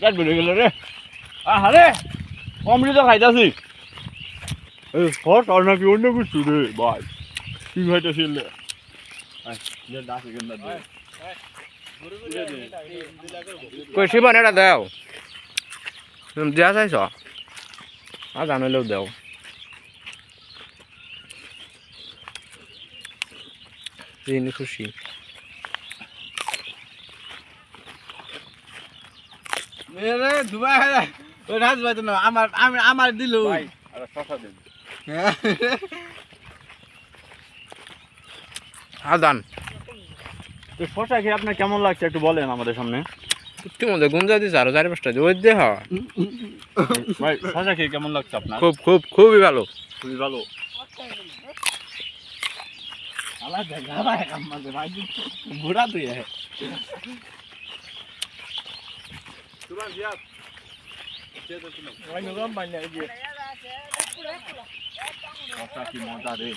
পেট ভরে গেল রে। আহারে, অমৃত খাইতাছি। ফট আর নাকি অন্য কিছু রে, ভাই। কি খাইতাছিল রে। কই, শিবন, এটা দেও। দিয়া চাইছ? আর জানিলেও দেও। খুশি। রে দুবাই ওই রাজ ভাই তো না আমার আমি আমার দিল ভাই আর শশা দিন। আদান তো শশা খেয়ে আপনার কেমন লাগছে একটু বলেন আমাদের সামনে? তুই মধ্যে গুঞ্জা দিস আরও চারি পাঁচটা ওই দে হ ভাই শশা খেয়ে কেমন লাগছে আপনার? খুব খুব খুবই ভালো। খুবই ভালো। আলাদা গাবা কাম মাঝে ভাই বুড়া তুই। হে শশা কি মজা রে